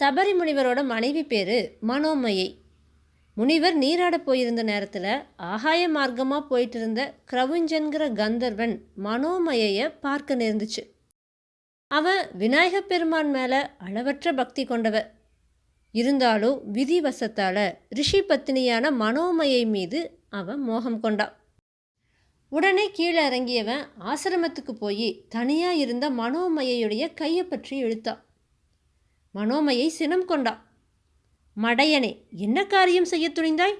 சபரி முனிவரோட மனைவி பேர் மனோமயை. முனிவர் நீராட போயிருந்த நேரத்தில் ஆகாய மார்க்கமாக போயிட்டு இருந்த கிரவுஞ்சன்கிற கந்தர்வன் மனோமயையை பார்க்க நேர்ந்துச்சு. அவன் விநாயகப் பெருமான் மேலே அளவற்ற பக்தி கொண்டவ. இருந்தாலும் விதிவசத்தால் ரிஷி பத்தினியான மனோமயை மீது அவன் மோகம் கொண்டான் உடனே கீழே இறங்கியவன் ஆசிரமத்துக்கு போய் தனியாக இருந்த மனோமயையுடைய கையை பற்றி இழுத்தான் மனோமையை சினம் கொண்டான் மடையனே என்ன காரியம் செய்ய துணிந்தாய்?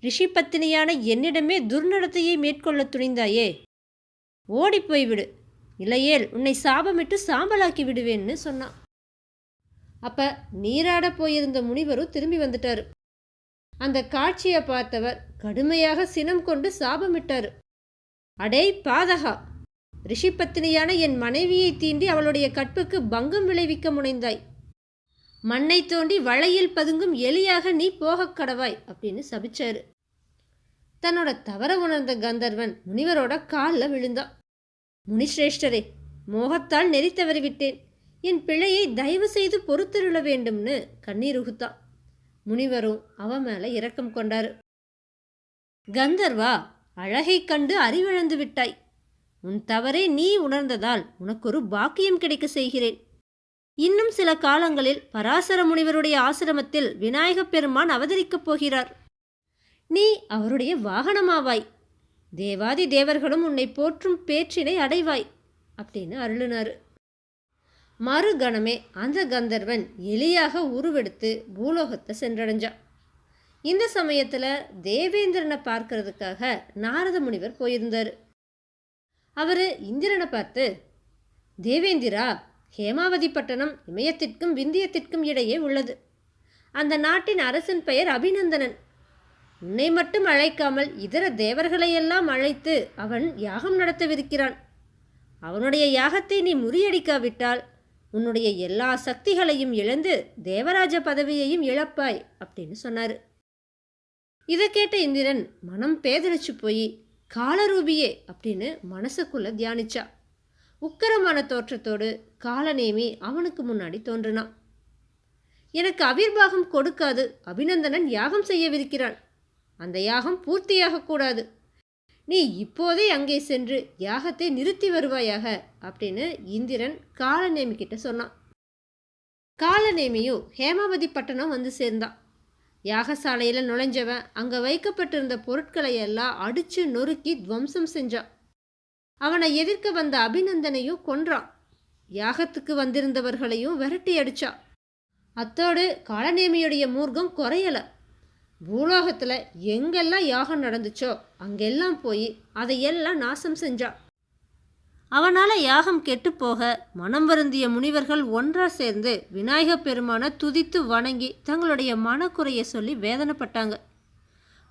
ரிஷி பத்தினியான என்னிடமே துர்நடத்தையை மேற்கொள்ள துணிந்தாயே. ஓடிப் போய்விடு. இல்லையேல் உன்னை சாபமிட்டு சாம்பலாக்கி விடுவேன்னு சொன்னான் அப்ப நீராட போயிருந்த முனிவரும் திரும்பி வந்துட்டாரு. அந்த காட்சியை பார்த்தவர் கடுமையாக சினம் கொண்டு சாபமிட்டாரு. அடே பாதகா! ரிஷி பத்தினியான என் மனைவியை தீண்டி அவளுடைய கற்புக்கு பங்கம் விளைவிக்க முனைந்தாய். மண்ணை தோண்டி வளையில் பதுங்கும் எலியாக நீ போகக் கடவாய் அப்படின்னு சபிச்சாரு. தன்னோட தவற உணர்ந்த கந்தர்வன் முனிவரோட காலில் விழுந்தான். முனிஸ்ரேஷ்டரே மோகத்தால் நெறி தவறிவிட்டேன் என் பிழையை தயவு செய்து பொறுத்தருள வேண்டும்னு கண்ணீர் உகுத்தான் முனிவரும் அவன் மேல இரக்கம் கொண்டாரு. கந்தர்வா அழகை கண்டு அறிவிழந்து விட்டாய். உன் தவறை நீ உணர்ந்ததால் உனக்கு ஒரு பாக்கியம் கிடைக்க செய்கிறேன். இன்னும் சில காலங்களில் பராசர முனிவருடைய ஆசிரமத்தில் விநாயகப் பெருமான் அவதரிக்கப் போகிறார். நீ அவருடைய வாகனமாவாய். தேவாதி தேவர்களும் உன்னை போற்றும் பேற்றினை அடைவாய் அப்படின்னு அருளினார். மறுகணமே அந்த கந்தர்வன் எலியாக உருவெடுத்து பூலோகத்தை சென்றடைஞ்சான். இந்த சமயத்தில் தேவேந்திரனை பார்க்கறதுக்காக நாரத முனிவர் போயிருந்தார். அவர் இந்திரனை பார்த்து தேவேந்திரா ஹேமாவதி பட்டணம் இமயத்திற்கும் விந்தியத்திற்கும் இடையே உள்ளது. அந்த நாட்டின் அரசன் பெயர் அபிநந்தனன். உன்னை மட்டும் அழைக்காமல் இதர தேவர்களையெல்லாம் அழைத்து அவன் யாகம் நடத்தவிருக்கிறான். அவனுடைய யாகத்தை நீ முறியடிக்காவிட்டால் உன்னுடைய எல்லா சக்திகளையும் இழந்து தேவராஜ பதவியையும் இழப்பாய் அப்படின்னு சொன்னார். இதை கேட்ட இந்திரன் மனம் பேதரிச்சு போய் காலரூபியே அப்படின்னு மனசுக்குள்ளே தியானிச்சா. உக்கரமான தோற்றத்தோடு காலநேமி அவனுக்கு முன்னாடி தோன்றினான். எனக்கு அவிர்வாகம் கொடுக்காது. அபிநந்தனன் யாகம் செய்யவிருக்கிறான். அந்த யாகம் பூர்த்தியாக கூடாது. நீ இப்போதே அங்கே சென்று யாகத்தை நிறுத்தி வருவாயாக அப்படின்னு இந்திரன் காலநேமி கிட்ட சொன்னான். காலநேமியும் ஹேமாவதி பட்டணம் வந்து சேர்ந்தான். யாகசாலையில் நுழைஞ்சவன் அங்கே வைக்கப்பட்டிருந்த பொருட்களை எல்லாம் அடித்து நொறுக்கி துவம்சம் செஞ்சான். அவனை எதிர்க்க வந்த அபிநந்தனையும் கொன்றான் யாகத்துக்கு வந்திருந்தவர்களையும் விரட்டி அடிச்சான் அத்தோடு காலநேமியுடைய மூர்க்கம் குறையலை. பூலோகத்தில் எங்கெல்லாம் யாகம் நடந்துச்சோ அங்கெல்லாம் போய் அதையெல்லாம் நாசம் செஞ்சான் அவனால் யாகம் கெட்டுப்போக மனம் வருந்திய முனிவர்கள் ஒன்றா சேர்ந்து விநாயகப் பெருமானை துதித்து வணங்கி தங்களுடைய மனக்குறையை சொல்லி வேதனைப்பட்டாங்க.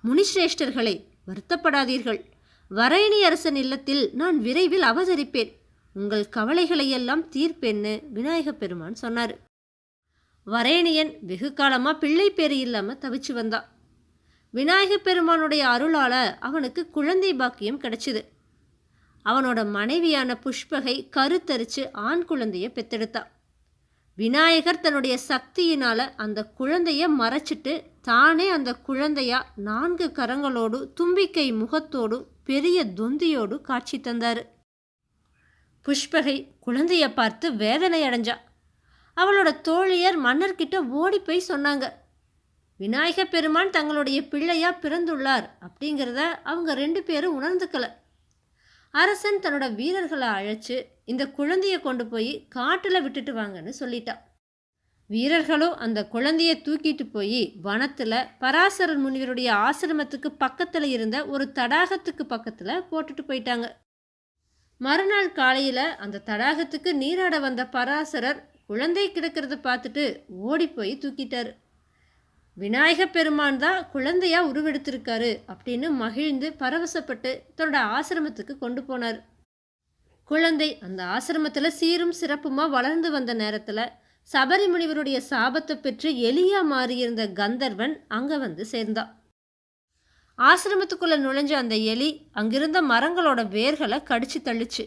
முனிஸ்ரேஷ்டர்களே வருத்தப்படாதீர்கள். வரையணி அரசன் இல்லத்தில் நான் விரைவில் அவதரிப்பேன். உங்கள் கவலைகளையெல்லாம் தீர்ப்பேன்னு விநாயக பெருமான் சொன்னார். வரையணியன் வெகு காலமாக பிள்ளை பேரு இல்லாமல் தவிச்சு வந்தான் விநாயக பெருமானுடைய அருளால் அவனுக்கு குழந்தை பாக்கியம் கிடைச்சிது. அவனோட மனைவியான புஷ்பகை கருத்தரித்து ஆண் குழந்தையை பெத்தெடுத்தான் விநாயகர் தன்னுடைய சக்தியினால் அந்த குழந்தைய மறைச்சிட்டு தானே அந்த குழந்தையா நான்கு கரங்களோடு தும்பிக்கை முகத்தோடு பெரிய தொந்தியோடு காட்சி தந்தார். புஷ்பகை குழந்தைய பார்த்து வேதனை அடைஞ்சா அவளோட தோழியர் மன்னர்கிட்ட ஓடி போய் சொன்னாங்க விநாயக பெருமான் தங்களுடைய பிள்ளையா பிறந்துள்ளார் அப்படிங்கிறத அவங்க ரெண்டு பேரும் உணர்ந்துக்கல. அரசன் தன்னோட வீரர்களை அழைச்சு இந்த குழந்தைய கொண்டு போய் காட்டில் விட்டுட்டு வாங்கன்னு சொல்லிட்டா. வீரர்களும் அந்த குழந்தைய தூக்கிட்டு போய் வனத்தில் பராசரர் முனிவருடைய ஆசிரமத்துக்கு பக்கத்தில் இருந்த ஒரு தடாகத்துக்கு பக்கத்தில் போட்டுட்டு போயிட்டாங்க. மறுநாள் காலையில் அந்த தடாகத்துக்கு நீராட வந்த பராசரர் குழந்தை கிடக்கிறத பார்த்துட்டு ஓடி போய் தூக்கிட்டார். விநாயக பெருமான் தான் குழந்தையா உருவெடுத்திருக்காரு அப்படின்னு மகிழ்ந்து பரவசப்பட்டு தன்னோட ஆசிரமத்துக்கு கொண்டு போனார். குழந்தை அந்த ஆசிரமத்தில் சீரும் சிறப்புமாக வளர்ந்து வந்த நேரத்தில் சபரிமுனிவருடைய சாபத்தை பெற்று எலியா மாறியிருந்த கந்தர்வன் அங்கே வந்து சேர்ந்தான் ஆசிரமத்துக்குள்ளே நுழைஞ்ச அந்த எலி அங்கிருந்த மரங்களோட வேர்களை கடிச்சு தள்ளுச்சு.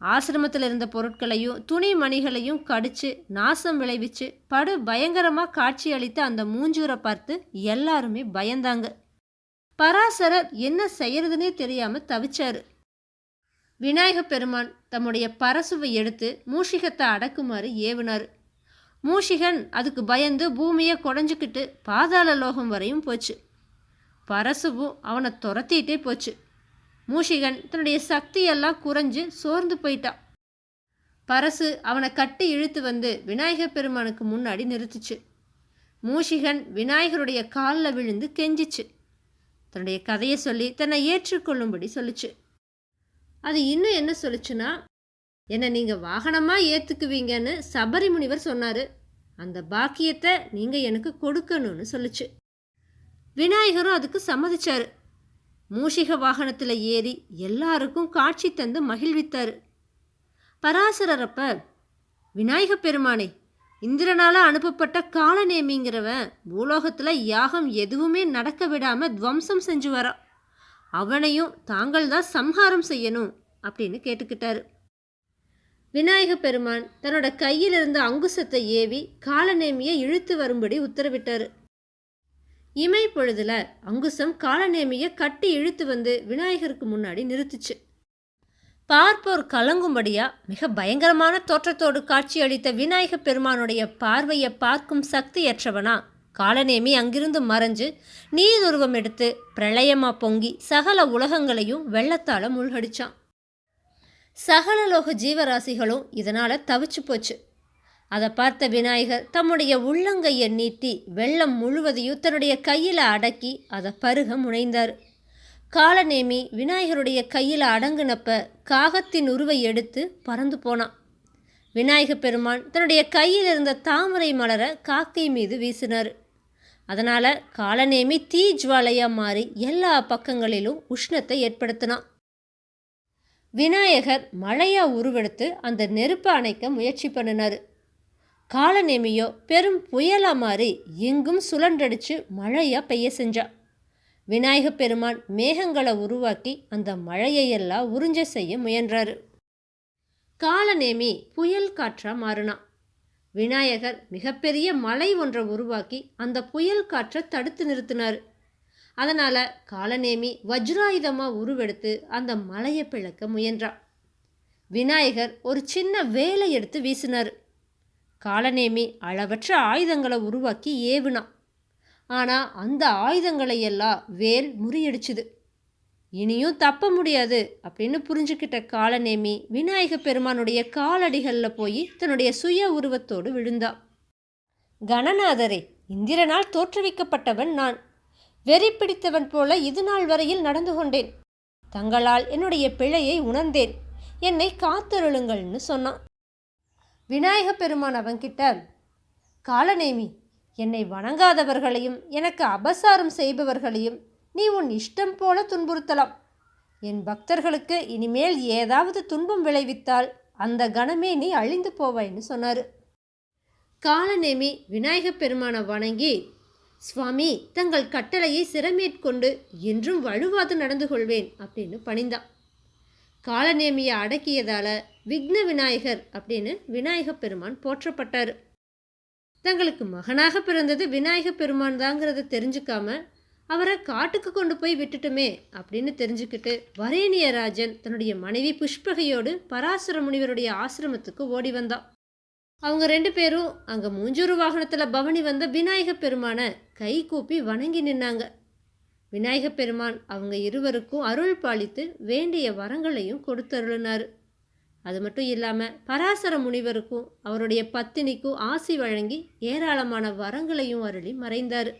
ஆசிரமத்தில் இருந்த பொருட்களையும் துணி மணிகளையும் கடிச்சு நாசம் விளைவிச்சு படு பயங்கரமாக காட்சி அளித்த அந்த மூஞ்சூரை பார்த்து எல்லாருமே பயந்தாங்க. பராசரர் என்ன செய்யறதுன்னே தெரியாமல் தவிச்சாரு. விநாயக பெருமான் தம்முடைய பரசுவை எடுத்து மூஷிகத்தை அடக்குமாறு ஏவினார். மூஷிகன் அதுக்கு பயந்து பூமியை குடஞ்சிக்கிட்டு பாதாள லோகம் வரையும் போச்சு. பரசுவும் அவனை துரத்திட்டே போச்சு. மூஷிகன் தன்னுடைய சக்தியெல்லாம் குறைஞ்சு சோர்ந்து போயிட்டான் பரசு அவனை கட்டி இழுத்து வந்து விநாயகர் பெருமானுக்கு முன்னாடி நிறுத்துச்சு. மூஷிகன் விநாயகருடைய காலில் விழுந்து கெஞ்சிச்சு. தன்னுடைய கதையை சொல்லி தன்னை ஏற்றுக்கொள்ளும்படி சொல்லிச்சு. அது இன்னும் என்ன சொல்லுச்சுன்னா என்னை நீங்கள் வாகனமாக ஏற்றுக்குவீங்கன்னு சபரி முனிவர் சொன்னார். அந்த பாக்கியத்தை நீங்கள் எனக்கு கொடுக்கணும்னு சொல்லுச்சு. விநாயகரும் அதுக்கு சம்மதிச்சார். மூஷிக வாகனத்தில் ஏறி எல்லாருக்கும் காட்சி தந்து மகிழ்வித்தார். பராசரப்ப விநாயக பெருமானே இந்திரனால் அனுப்பப்பட்ட காலநேமிங்கிறவன் பூலோகத்தில் யாகம் எதுவுமே நடக்க விடாமல் துவம்சம் செஞ்சு வரான் அவனையும் தாங்கள் தான் சம்ஹாரம் செய்யணும் அப்படின்னு கேட்டுக்கிட்டாரு. விநாயக பெருமான் தன்னோட கையில் இருந்த அங்குசத்தை ஏவி காலநேமியை இழுத்து வரும்படி உத்தரவிட்டார். இமை பொழுதுல அங்குசம் காலநேமியை கட்டி இழுத்து வந்து விநாயகருக்கு முன்னாடி நிறுத்துச்சு. பார்ப்போர் கலங்கும்படியா மிக பயங்கரமான தோற்றத்தோடு காட்சியளித்த விநாயக பெருமானுடைய பார்வையை பார்க்கும் சக்தியற்றவனா காலநேமி அங்கிருந்து மறைஞ்சு நீர் உருவம் எடுத்து பிரளயமா பொங்கி சகல உலகங்களையும் வெள்ளத்தால மூழ்கடிச்சான். சகலலோக ஜீவராசிகளும் இதனால தவிச்சு போச்சு. அதை பார்த்த விநாயகர் தம்முடைய உள்ளங்கையை நீட்டி வெள்ளம் முழுவதையும் தன்னுடைய கையில் அடக்கி அதை பருக முனைந்தார். காலநேமி விநாயகருடைய கையில் அடங்குனப்ப காகத்தின் உருவை எடுத்து பறந்து போனான். விநாயக பெருமான் தன்னுடைய கையில் இருந்த தாமரை மலரை காக்கை மீது வீசினார். அதனால் காலநேமி தீ ஜுவாலையாக மாறி எல்லா பக்கங்களிலும் உஷ்ணத்தை ஏற்படுத்தினான். விநாயகர் மழையாக உருவெடுத்து அந்த நெருப்பை அணைக்க முயற்சி பண்ணினார். காலநேமியோ பெரும் புயலாக மாறி எங்கும் சுழன்றடிச்சு மழையாக பெய்ய செஞ்சா. விநாயக பெருமான் மேகங்களை உருவாக்கி அந்த மழையையெல்லாம் உறிஞ்ச செய்ய முயன்றாரு. காலநேமி புயல் காற்றாக மாறினான். விநாயகர் மிகப்பெரிய மலை ஒன்றை உருவாக்கி அந்த புயல் காற்றை தடுத்து நிறுத்தினார். அதனால் காலநேமி வஜ்ராயுதமாக உருவெடுத்து அந்த மலையை பிளக்க முயன்றான். விநாயகர் ஒரு சின்ன வேலை எடுத்து வீசினார். காலநேமி அளவற்ற ஆயுதங்களை உருவாக்கி ஏவுனான். ஆனால் அந்த ஆயுதங்களை எல்லாம் வேல் முறியடிச்சுது. இனியும் தப்ப முடியாது அப்படின்னு புரிஞ்சுக்கிட்ட காலநேமி விநாயக பெருமானுடைய காலடிகளில் போய் தன்னுடைய சுய உருவத்தோடு விழுந்தா. கணநாதரே இந்திரனால் தோற்றுவிக்கப்பட்டவன் நான். வெறி பிடித்தவன் போல இது நாள் வரையில் நடந்து கொண்டேன். தங்களால் என்னுடைய பிழையை உணர்ந்தேன். என்னை காத்தருளுங்கள்னு சொன்னான். விநாயக பெருமான் அவன்கிட்ட காலநேமி என்னை வணங்காதவர்களையும் எனக்கு அபசாரம் செய்பவர்களையும் நீ உன் இஷ்டம் போல துன்புறுத்தலாம். என் பக்தர்களுக்கு இனிமேல் ஏதாவது துன்பம் விளைவித்தால் அந்த கணமே நீ அழிந்து போவாய்ன்னு சொன்னார். காலநேமி விநாயகப் பெருமானை வணங்கி சுவாமி தங்கள் கட்டளையை சிறமேற்கொண்டு என்றும் வலுவாது நடந்து கொள்வேன் அப்படின்னு பணிந்தான் காலநேமியை அடக்கியதால விக்ன விநாயகர் அப்படின்னு விநாயகப் பெருமான் போற்றப்பட்டார். தங்களுக்கு மகனாக பிறந்தது விநாயகப் பெருமான் தாங்கிறத தெரிஞ்சுக்காம அவரை காட்டுக்கு கொண்டு போய் விட்டுட்டுமே அப்படின்னு தெரிஞ்சுக்கிட்டு வரேணியராஜன் தன்னுடைய மனைவி புஷ்பகையோடு பராசர முனிவருடைய ஆசிரமத்துக்கு ஓடி வந்தான். அவங்க ரெண்டு பேரும் அங்கே மூஞ்சூறு வாகனத்தில் பவனி வந்த விநாயக பெருமானை கை கூப்பி வணங்கி நின்னாங்க. விநாயக பெருமான் அவங்க இருவருக்கும் அருள் பாலித்து வேண்டிய வரங்களையும் கொடுத்தருளினார். அது மட்டும் இல்லாமல் பராசர முனிவருக்கும் அவருடைய பத்தினிக்கும் ஆசி வழங்கி ஏராளமான வரங்களையும் அருளி மறைந்தார்.